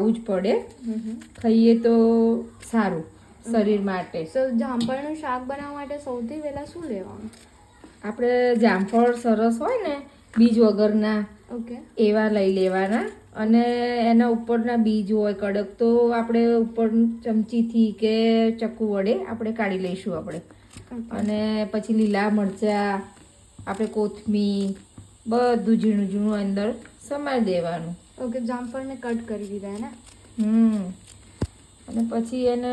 ખાવું જ પડે. ખાઈએ તો સારું શરીર માટે. સો જામફળનું શાક બનાવવા માટે સૌથી પહેલા શું લેવાનું? આપણે જામફળ સરસ હોય ને બીજ વગરના ઓકે. એવા લઈ લેવાના. અને એના ઉપરના બીજ હોય કડક તો આપણે ઉપર ચમચીથી કે ચક્કુ વડે આપણે કાઢી લઈશું આપણે. અને પછી લીલા મરચાં આપણે કોથમીર બધું ઝીણું ઝીણું અંદર સમારી દેવાનું. ઓકે જામફળને કટ કરી દીધા એને હમ. અને પછી એને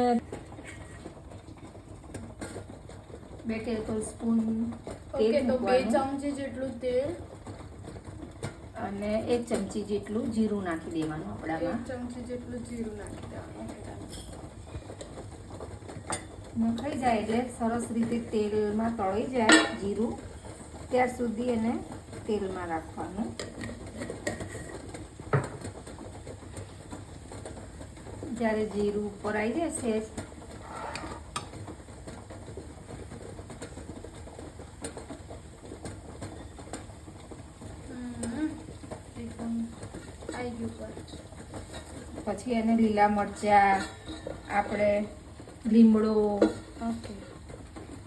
બે ટેબલ સ્પૂન ઓકે તો બે ચમચી જેટલું તેલ. અને એક ચમચી જેટલું જીરું નાખી દેવાનું આપણામાં. ચમચી જેટલું જીરું નાખી દેવાનું નખાઈ જાય એટલે સરસ રીતે તેલમાં તળી જાય જીરું. ત્યાર સુધી એને તેલમાં રાખવાનું. જ્યારે જીરું ઉપર આવી પર પછી એને લીલા મરચાં આપણે લીમડો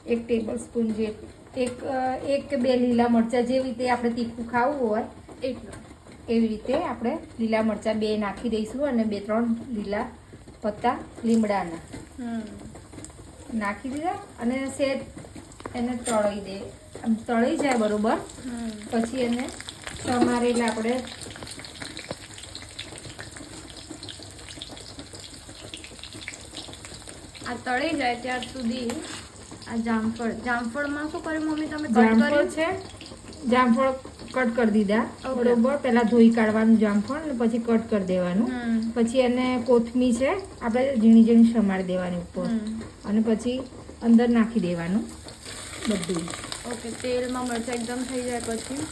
એક ટેબલ સ્પૂન જે એક એક કે બે લીલા મરચાં જેવી રીતે આપણે તીખું ખાવું હોય એટલું એવી રીતે આપણે લીલા મરચાં બે નાખી દઈશું અને બે ત્રણ લીલા પત્તા લીમડાના. નાખી દીધા અને સેટ એને તળી દે. આમ તળી જાય બરોબર. પછી એને સમારેલા આપણે આ તળી જાય ત્યાર સુધી આ જામફળ. જામફળમાં શું કર્યું મમ્મી તમે કટ જામફળ કર્યું? છે. જામફળ કટ કરી દીધા. બરોબર. પહેલા ધોઈ કાઢવાનું જામફળ ને પછી કટ કરી દેવાનું. પછી એને કોથમી છે આપણે ઝીણી ઝીણી સમારી દેવાની ઉપર. અને પછી અંદર નાખી દેવાનું બધું. ઓકે તેલમાં મરચાં એકદમ થઈ જાય પછી.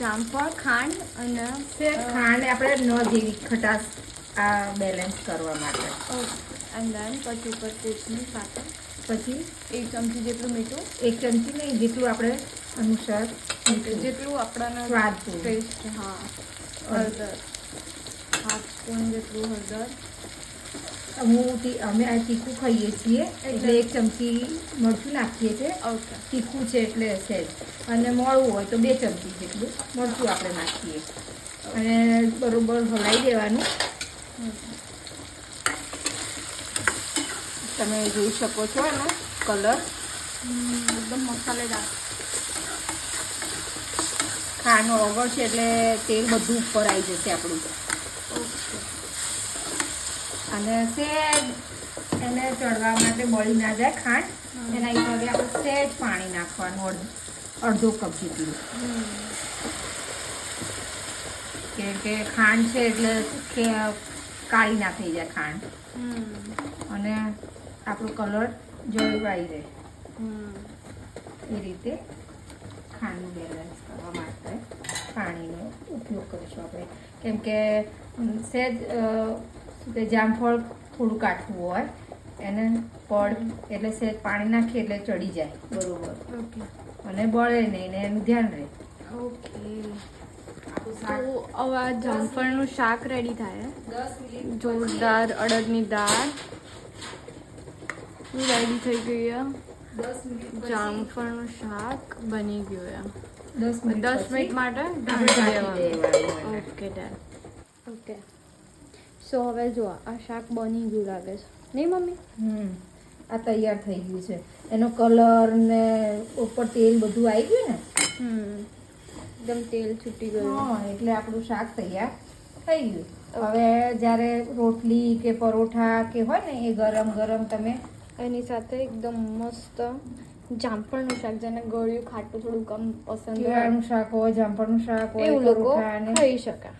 જામફળ ખાંડ અને ખાંડ આપણે ન જેવી ખટાશ આ બેલેન્સ કરવા માટે. ઓકે અંદર પછી ઉપર કોથમી સાથે પછી એક ચમચી જેટલું મીઠું. એક ચમચી નહીં જેટલું આપણે અનુસાર જેટલું આપણાના સ્વાદ ટેસ્ટ હા. હળદર. હાફ સ્પૂન જેટલું હળદર. હું અમે આ તીખું ખાઈએ છીએ એટલે એક ચમચી મરચું નાખીએ છીએ. તીખું છે એટલે છે અને મોળું હોય તો બે ચમચી જેટલું મરચું આપણે નાખીએ. અને બરોબર હલાવી દેવાનું. તમે જોઈ શકો છો એનો કલર. એકદમ મસાલેદાર. ખાંડ ઓગળશે એટલે તેલ બધું ઉપર આવી જશે આપણું અને સહેજ એને ચડવા માટે બળી ના જાય ખાંડ. એના હિસાબે આપણે સહેજ પાણી નાખવાનું અડધ અડધો કપ જેટલું. કેમ કે ખાંડ છે એટલે કે કાળી ના થઈ જાય ખાંડ. અને આપણો કલર જળવાઈ રહે. એ રીતે ખાંડ બેલેન્સ કરવા માટે. પાણીનો ઉપયોગ કરીશું આપણે. કેમ કે સહેજ શું કે જામફળ થોડું કાઠવું હોય એને પડ એટલે સહેજ પાણી નાખીએ એટલે ચડી જાય બરોબર. ઓકે. અને બળે નહીં ને એનું ધ્યાન રહે. ઓકે. તો હવે જામફળનું શાક રેડી થાય દસ મિનિટ જોરદાર અડદની દાળ. રેડી થઈ ગયું દસ જામફળનું શાક બની ગયું મિનિટ દસ મિનિટ માટે. Okay done. ઓકે. સો હવે જો આ શાક બની ગયું લાગે છે. નહીં મમ્મી? આ તૈયાર થઈ ગયું છે. એનો કલર ને ઉપર તેલ બધું આવી ગયું ને? હમ. એકદમ તેલ છૂટી ગયું. હા એટલે આપણું શાક તૈયાર થઈ ગયું. હવે જ્યારે રોટલી કે પરોઠા કે હોય ને એ ગરમ ગરમ તમે એની સાથે એકદમ મસ્ત જામફળનું શાક જેને ગળ્યું ખાટું થોડું કમ પસંદ શાક હોય જામફળનું શાક હોય એવું લોકો ખાઈ શકે.